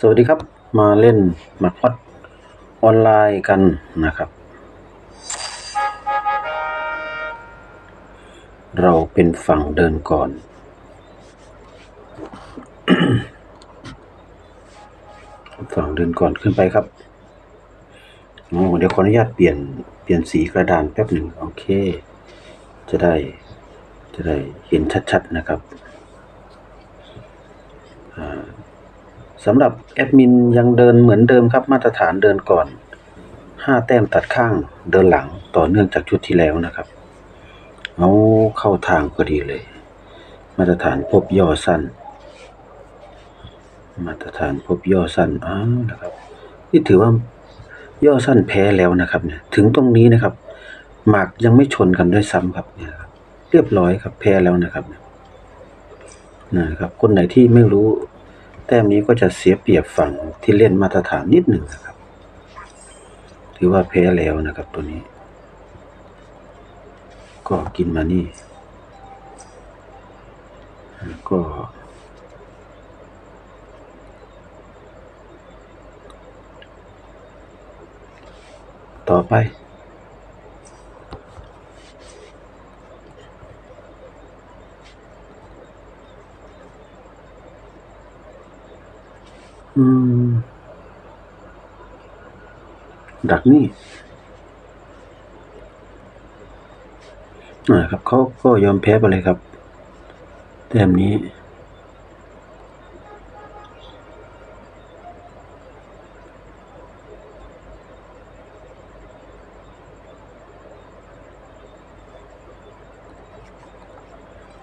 สวัสดีครับ มาเล่นหมากฮอตออนไลน์กันนะครับ เราเป็นฝั่งเดินก่อน ฝั่งเดินก่อนขึ้นไปครับโอ้เดี๋ยวขออนุญาตเปลี่ยนเปลี่ยนสีกระดานแป๊บหนึ่งโอเค จะได้จะได้เห็นชัดๆนะครับอ่า สำหรับแอดมินยังเดินเหมือนเดิมครับมาตรฐานเดินก่อนห้าแต้มตัดข้างเดินหลังต่อเนื่องจากชุดที่แล้วนะครับเอาเข้าทางพอดีเลย มาตรฐานพบย่อสั้น มาตรฐานพบย่อสั้นอ้าวนะครับนี่ถือว่าย่อสั้นแพ้แล้วนะครับเนี่ยถึงตรงนี้นะครับ หมากยังไม่ชนกันด้วยซ้ำครับเนี่ยครับเรียบร้อยครับแพ้แล้วนะครับนะครับคนไหนที่ไม่รู้ แต้มนี้ก็จะเสียเปรียบฝั่งที่เล่นมาตรฐานนิดหนึ่งนะครับ ถือว่าแพ้แล้วนะครับตัวนี้ ก็กินมานี่ ก็ต่อไป ดักนี่อ่าครับเขาก็ยอมแพ้ไปเลยครับแต้มนี้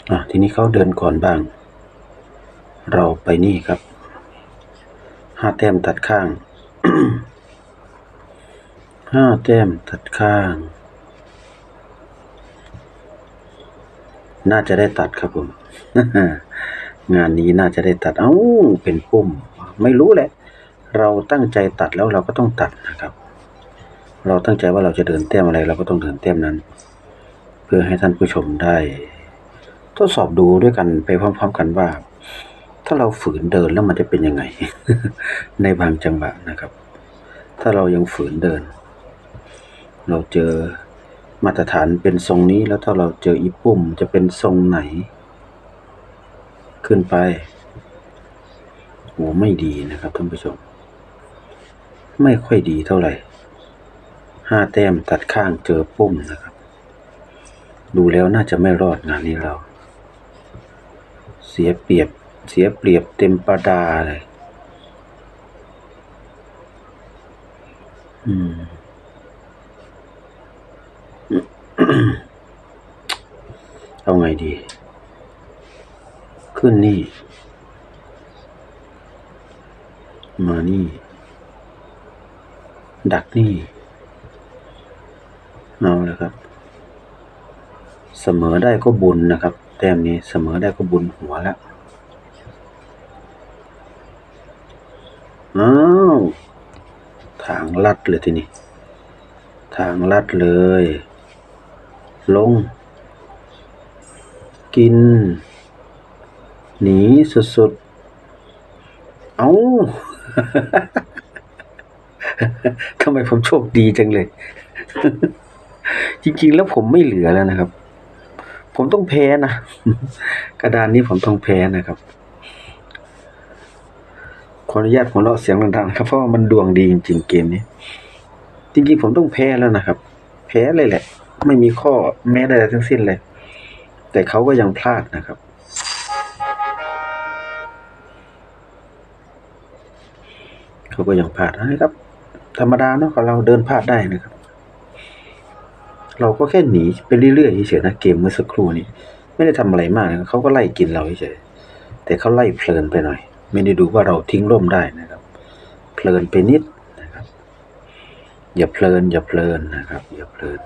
อะทีนี้เขาเดินก่อนบ้าง เราไปนี่ครับ ห้าแต้มตัดข้างห้าแต้มตัดข้าง น่าจะได้ตัดครับผม งานนี้น่าจะได้ตัด เอ้า เป็นปุ่ม ไม่รู้แหละ เราตั้งใจตัดแล้วเราก็ต้องตัดนะครับ เราตั้งใจว่าเราจะเดินแต้มอะไร เราก็ต้องเดินแต้มนั้น เพื่อให้ท่านผู้ชมได้ ทดสอบดูด้วยกันไปพร้อม ๆ กันว่าาเราฝืนเดินแล้วมันจะเป็นยังไง ในบางจังหวะนะครับ ถ้าเรายังฝืนเดิน เราเจอมาตรฐานเป็นทรงนี้แล้วถ้าเราเจออีปุ่มจะเป็นทรงไหน ขึ้นไปโอ้ไม่ดีนะครับท่านผู้ชม ไม่ค่อยดีเท่าไหร่ห้าแต้มตัดข้างเจอปุ่มนะครับ ดูแล้วน่าจะไม่รอดงานนี้เรา เสียเปรียบ เสียเปรียบเต็มประดาเลย อืมเอาไงดี ขึ้นนี่ มานี่ ดักนี่ เอาแล้วครับ เสมอได้ก็บุญนะครับ แต้มนี้เสมอได้ก็บุญหัวแล้ว อ้าว ทางลัดเลยทีนี้ ทางลัดเลย ลง กิน หนีสุดๆ เอา้าทำไมผมโชคดีจังเลย จริงๆแล้วผมไม่เหลือแล้วนะครับ ผมต้องแพ้นะ กระดานนี้ผมต้องแพ้นะครับ ออนุญาตหัวเราะเสียงดังๆครับเพราะว่ามันดวงดีจริงๆเกมนี้ จริงๆผมต้องแพ้แล้วนะครับ แพ้เลยแหละ ไม่มีข้อแม้ใดทั้งสิ้นเลย แต่เขาก็ยังพลาดนะครับ เขาก็ยังพลาดนะครับ ธรรมดาเนาะเราเดินพลาดได้นะครับ เราก็แค่หนีไปเรื่อยๆเฉยๆนะเกมเมื่อสักครู่นี้ ไม่ได้ทำอะไรมากนะเขาก็ไล่กินเราเฉยๆแต่เขาไล่เพลินไปหน่อย ไม่ได้ดูว่าเราทิ้งร่มได้นะครับ เพลินไปนิดนะครับ อย่าเพลิน อย่าเพลินนะครับ อย่าเพลิน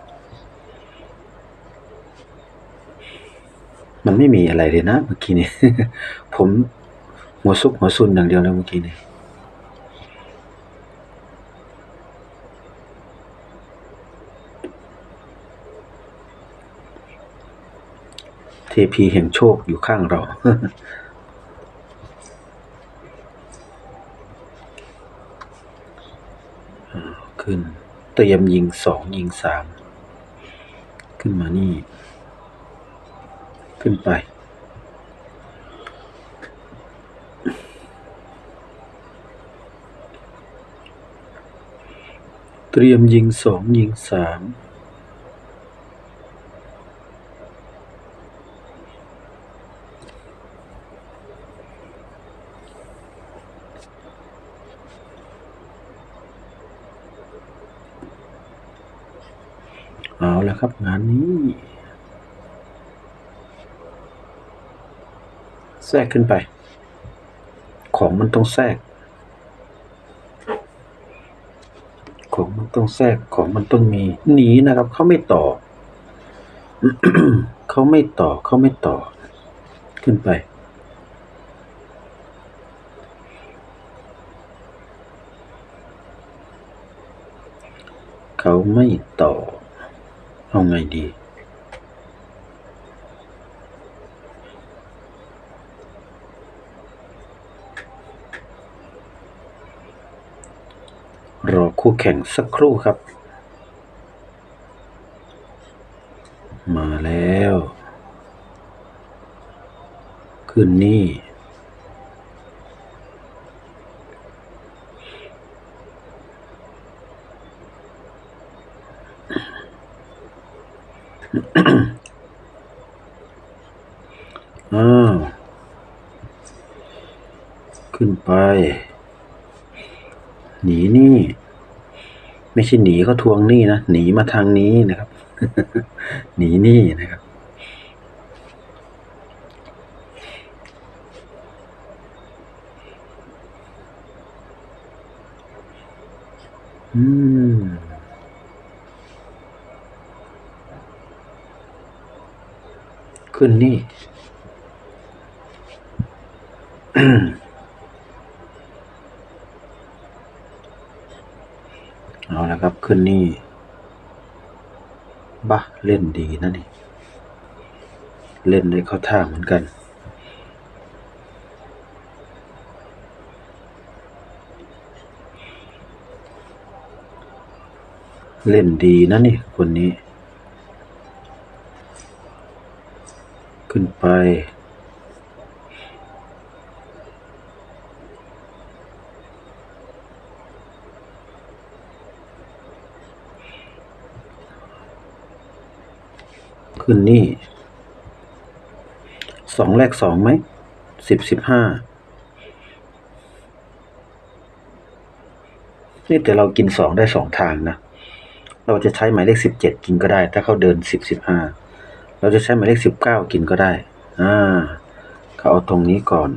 มันไม่มีอะไรเลยนะเมื่อกี้นี้ผมหัวซุกหัวซุนอย่างเดียวแล้วเมื่อกี้นี้เทพีแห่งโชคอยู่ข้างเรา ขึ้น เตรียมยิงสองยิงสามขึ้นมานี่ ขึ้นไป เตรียมยิงสองยิงสาม เอาแล้วครับงานนี้แทรกขึ้นไป ของมันต้องแทรก ของมันต้องแทรกของมันต้องมีหนีนะครับเขาไม่ต่อเขาไม่ต่อเขาไม่ต่อ ขึ้นไป เขาไม่ต่อ เอาไงดี รอคู่แข่งสักครู่ครับ มาแล้ว ขึ้นนี่ อ้าว ขึ้นไป หนีนี่ ไม่ใช่หนีเขาทวงหนี้นะ หนีมาทางนี้นะครับ หนีนี้นะครับ อืมขึ้นนี่ เอาละครับ ขึ้นนี่บ้าเล่นดีนะนี่ เล่นได้เข้าท่าเหมือนกัน เล่นดีนะนี่ คนนี้ ขึ้นไป ขึ้นนี่สองแรกสองไหมสิบสิบห้านี่แต่เรากินสองได้สองทางนะ เราจะใช้หมายเลขสิบเจ็ดกินก็ได้ ถ้าเขาเดินสิบสิบห้าเราจะใช้หมายเลขสิบเก้ากินก็ได้ อ่าเขาเอาตรงนี้ก่อน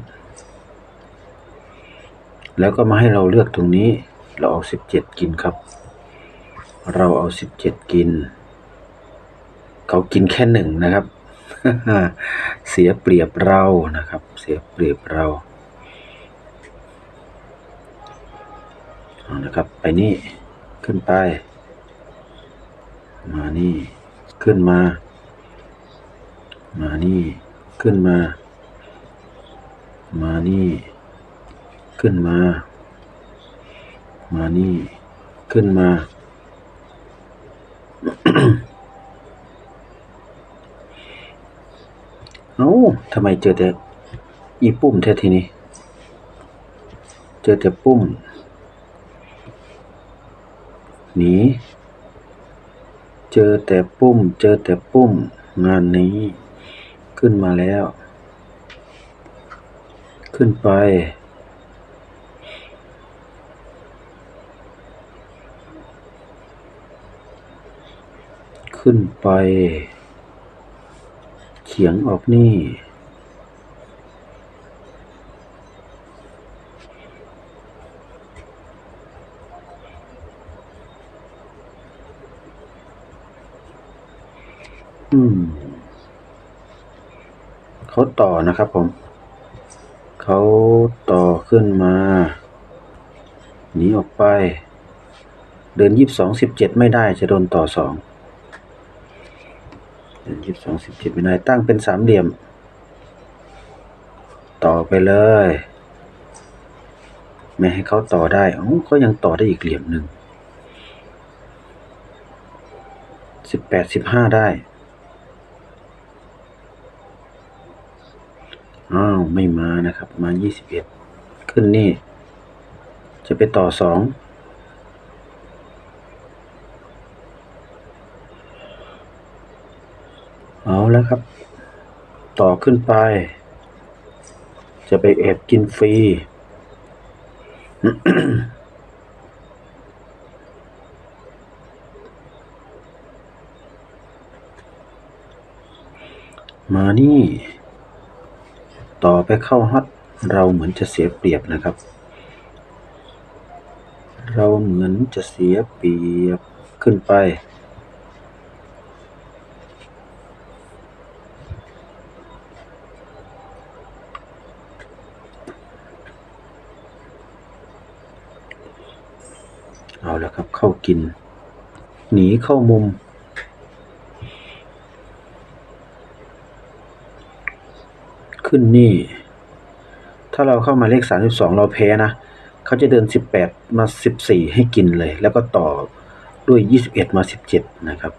แล้วก็มาให้เราเลือกตรงนี้ เราเอาสิบเจ็ดกินครับ เราเอาสิบเจ็ดกิน เขากินแค่หนึ่งนะครับ เสียเปรียบเรานะครับ เสียเปรียบเราเอานะครับ ไปนี่ขึ้นไป มานี่ขึ้นมา มานี่ขึ้นมา มานี่ขึ้นมา มานี่ขึ้นมา เอ้าทำไมเจอแต่อีปุ่มแท้ทีนี้ เจอแต่ปุ่มหนี เจอแต่ปุ่มเจอแต่ปุ่มงานนี้ขึ้นมาแล้ว ขึ้นไปขึ้นไป เขียงออกนี่ อืม เขาต่อนะครับผม เขาต่อขึ้นมา หนีออกไป เดินยี่สิบสองสิบเจ็ดไม่ได้จะโดนต่อสอง เดินยี่สิบสองสิบเจ็ดไม่ได้ตั้งเป็นสามเหลี่ยม ต่อไปเลย ไม่ให้เขาต่อได้อ้าเขายังต่อได้อีกเหลี่ยมหนึ่งสิบแปดสิบห้าได้อ้าวไม่มานะครับ มายี่สิบเอ็ดขึ้นนี่ จะไปต่อสอง เอาแล้วครับ ต่อขึ้นไป จะไปแอบกินฟรีมานี่ ต่อไปเข้าฮอตเราเหมือนจะเสียเปรียบนะครับ เราเหมือนจะเสียเปรียบขึ้นไป เอาแล้วครับ เข้ากิน หนีเข้ามุม ขึ้นนี่ ถ้าเราเข้ามาเลขสามสิบสองเราแพ้นะเขาจะเดินสิบแปดมาสิบสี่ให้กินเลย แล้วก็ต่อด้วยยี่สิบเอ็ดมาสิบเจ็ดนะครับ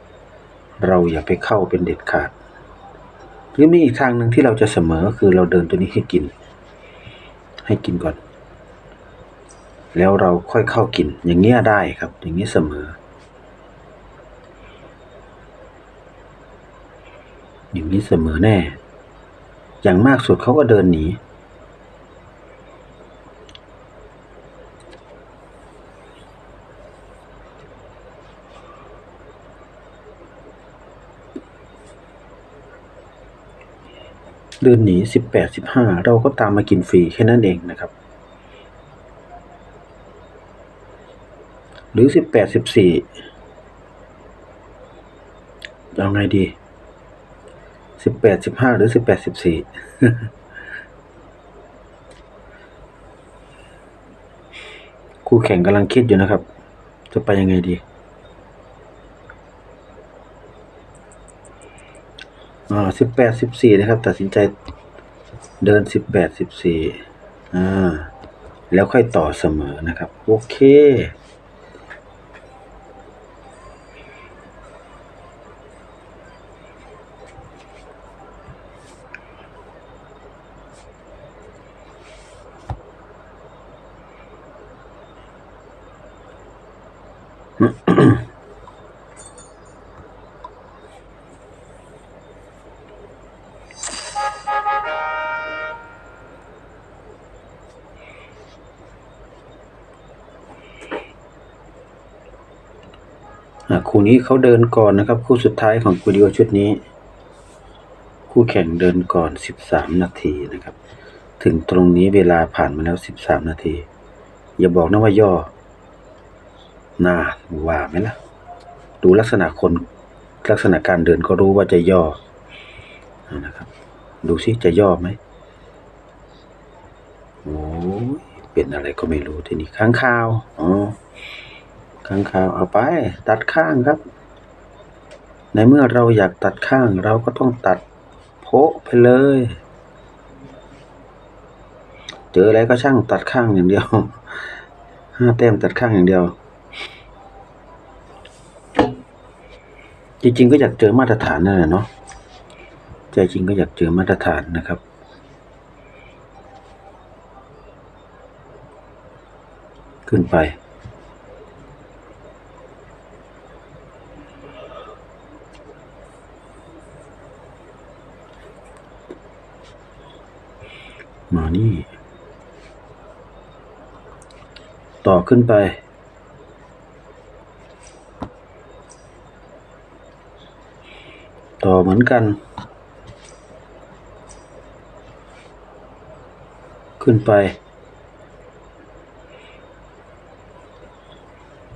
เราอย่าไปเข้าเป็นเด็ดขาด หรือมีอีกทางหนึ่งที่เราจะเสมอคือเราเดินตัวนี้ให้กิน ให้กินก่อน แล้วเราค่อยเข้ากิน อย่างเงี้ยได้ครับ อย่างนี้เสมอ อย่างนี้เสมอแน่ อย่างมากสุดเขาก็เดินหนีเดินหนีสิบแปดสิบห้าเราก็ตามมากินฟรีแค่นั้นเองนะครับ หรือสิบแปดสิบสี่เอาไงดีสิบแปดสิบห้าหรือสิบแปดสิบสี่คู่แข่งกำลังคิดอยู่นะครับ จะไปยังไงดีอ่าสิบแปดสิบสี่นะครับ ตัดสินใจเดินสิบแปดสิบสี่อ่า แล้วค่อยต่อเสมอนะครับ โอเค อะ คู่นี้เขาเดินก่อนนะครับ คู่สุดท้ายของวิดีโอชุดนี้ คู่แข่งเดินก่อนสิบสามนาทีนะครับ ถึงตรงนี้เวลาผ่านมาแล้วสิบสามนาที อย่าบอกนะว่าย่อน่าว่าไหมล่ะ ดูลักษณะคนลักษณะการเดินก็รู้ว่าจะย่อนะครับ ดูซิจะย่อไหมโอ้ยเป็นอะไรก็ไม่รู้ทีนี้ข้างคาวอ๋อ ข้างคาวเอาไป ตัดข้างครับ ในเมื่อเราอยากตัดข้างเราก็ต้องตัดโพะไปเลย เจออะไรก็ช่างตัดข้างอย่างเดียวห้าแต้มตัดข้างอย่างเดียว จริงๆก็อยากเจอมาตรฐานนั่นแหละเนาะใจจริงก็อยากเจอมาตรฐานนะครับขึ้นไป มานี่ ต่อขึ้นไป ต่อเหมือนกัน ขึ้นไป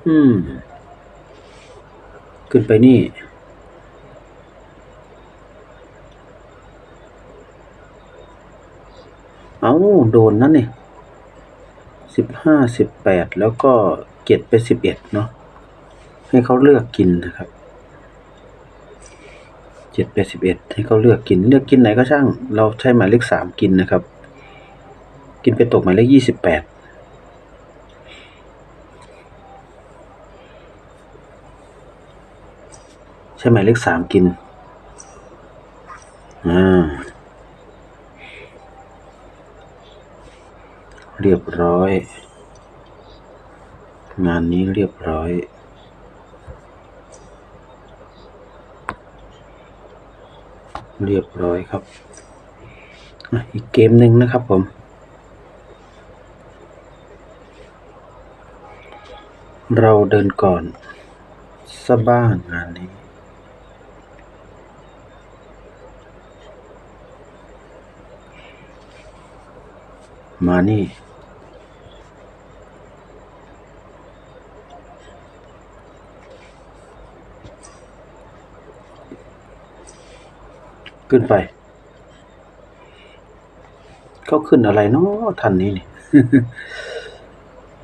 อืม ขึ้นไปนี่ เอา โดนนั่นนี่สิบห้าสิบแปดแล้วก็เจ็ดไปสิบเอ็ดเนาะให้เขาเลือกกินนะครับเจ็ดไปสิบเอ็ดให้เขาเลือกกิน เลือกกินไหนก็ช่าง เราใช้หมายเลขสามกินนะครับ กินไปตกหมายเลขยี่สิบแปดใช่ไหมเลขสามกินอ่า เรียบร้อย งานนี้เรียบร้อยเรียบร้อยครับ อีกเกมหนึ่งนะครับผม เราเดินก่อนซะบ้างงานนี้ มานี่ ขึ้นไป เขาขึ้นอะไรเนาะท่านนี้นี่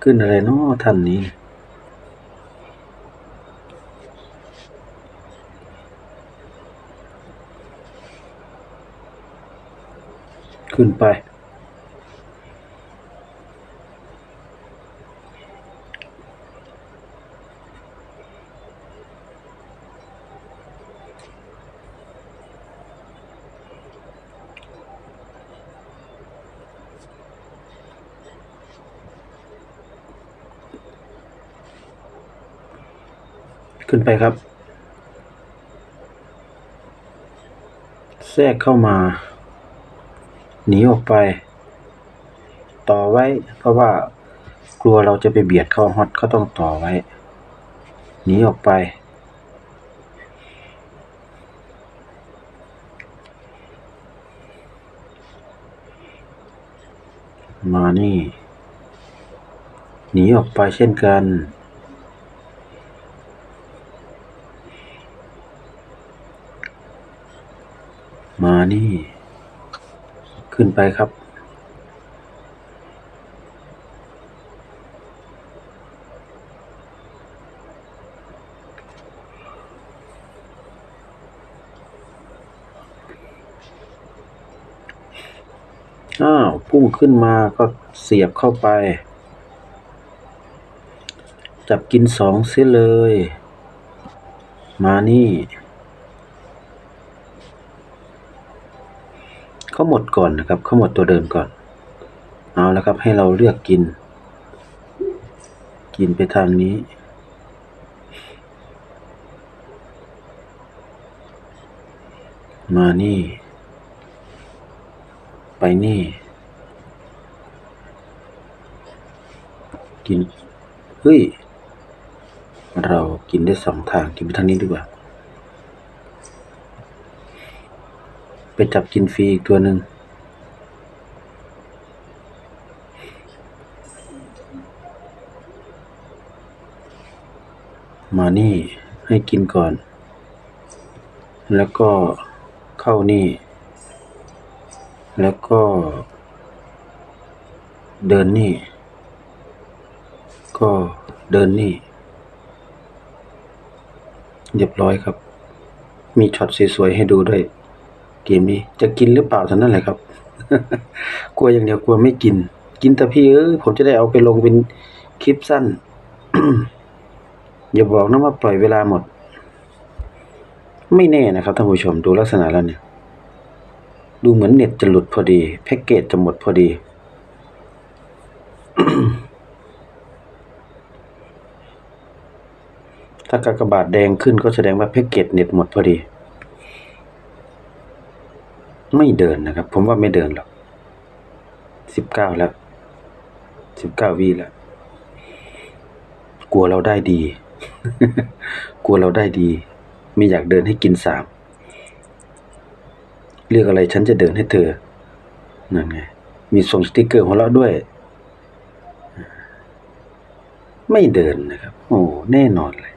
ขึ้นอะไรเนาะท่านนี้ ขึ้นไป ขึ้นไปครับ แทรกเข้ามา หนีออกไป ต่อไว้ เพราะว่ากลัวเราจะไปเบียดเข้าฮอตก็ต้องต่อไว้ หนีออกไป มานี่ หนีออกไปเช่นกัน มานี่ ขึ้นไปครับ อ้าว พุ่งขึ้นมาก็เสียบเข้าไป จับกินสองเสียเลย มานี่ เขาหมด ก่อนนะครับเขาหมดตัวเดิมก่อน เอาแล้วครับ ให้เราเลือกกิน กินไปทางนี้ มานี่ ไปนี่ กิน เฮ้ย เรากินได้สองทาง กินไปทางนี้ดีกว่าไปจับกินฟรีอีกตัวหนึ่ง มานี่ให้กินก่อน แล้วก็เข้านี่ แล้วก็ เดินนี่ ก็เดินนี่ เรียบร้อยครับ มีช็อตสวยๆให้ดูด้วยเกมนี้จะกินหรือเปล่าเท่านั้นแหละครับ กลัวอย่างเดียวกลัวไม่กิน กินแต่พี่เอ้ผมจะได้เอาไปลงเป็นคลิปสั้น อย่าบอกนะว่าปล่อยเวลาหมด ไม่แน่นะครับท่านผู้ชมดูลักษณะแล้วเนี่ย ดูเหมือนเน็ตจะหลุดพอดี แพ็กเกจจะหมดพอดี ถ้ากากบาทแดงขึ้นก็แสดงว่าแพ็กเกจเน็ตหมดพอดี ไม่เดินนะครับ ผมว่าไม่เดินหรอกสิบเก้าแล้วสิบเก้าวีแล้วกลัวเราได้ดี กลัวเราได้ดี ไม่อยากเดินให้กินสามเลือกอะไรฉันจะเดินให้เธอ นั่นไง มีส่งสติกเกอร์หัวเราะด้วย ไม่เดินนะครับ โอ้ แน่นอนเลย